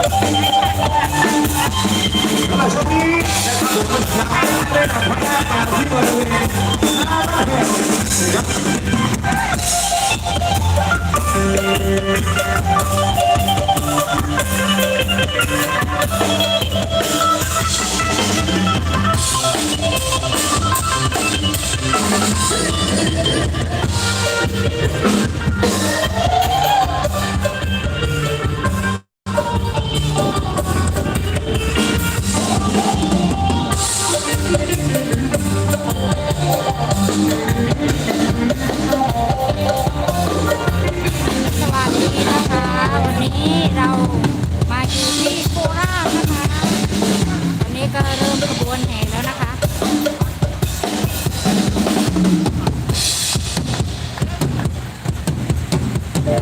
ช่ว วั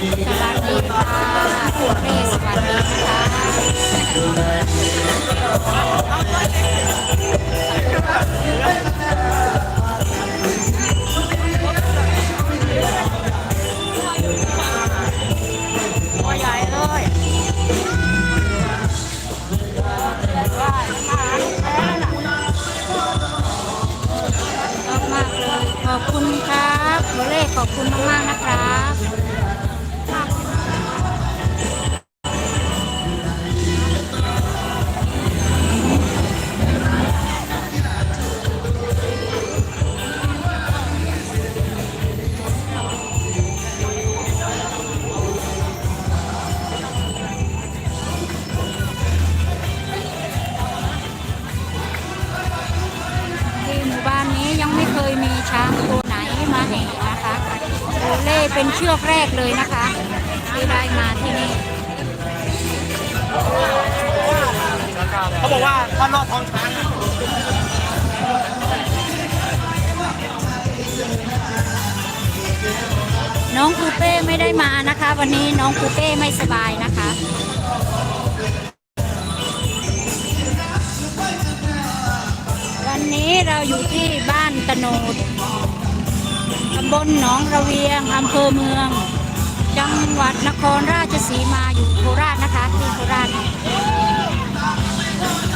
สวัสดีค่ะเรสวัสดีนะคะตัวใหญ่เลยชอบมากเลยขอบคุณครับโบเล่ขอบคุณมากๆนะครั โอเล่เป็นเชือกแรกเลยนะคะที่ได้มาที่นี่เขาบอกว่าถ้ารอดท้องช้างน้องคูเป้ไม่ได้มานะคะ วันนี้น้องคูเป้ไม่สบายนะคะวันนี้เราอยู่ที่บ้านตะโนด ตำบลหนองระเวียงอำเภอเมือง จังหวัดนครราชสีมาอยู่โคราชนะคะที่โคราช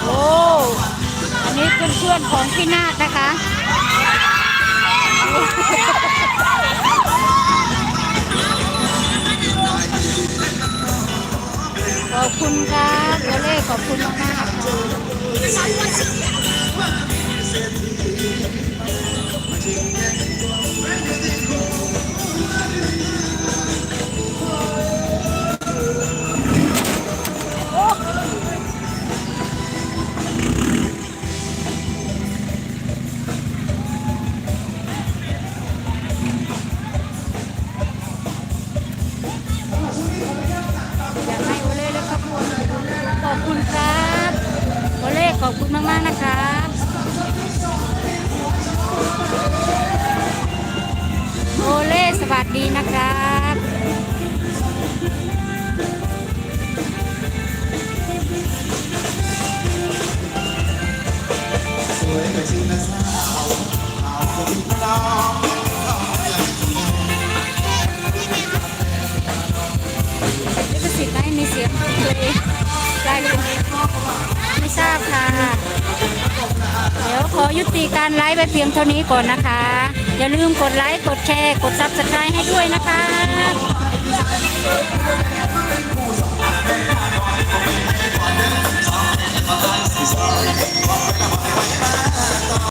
โอ้อันนี้เพื่อนๆของพี่นาฏนะคะขอบคุณครับโอเล่ขอบคุณมากๆค่ะ ลิขสิทธิ์ได้มีเสียงตัวเองได้หรือเล่าไม่ทราบค่ะ เดี๋ยวขอยุติการไลฟ์ไปเพียงเท่านี้ก่อนนะคะ อย่าลืมกดไลค์ กดแชร์ กดซับสไครต์ให้ด้วยนะคะ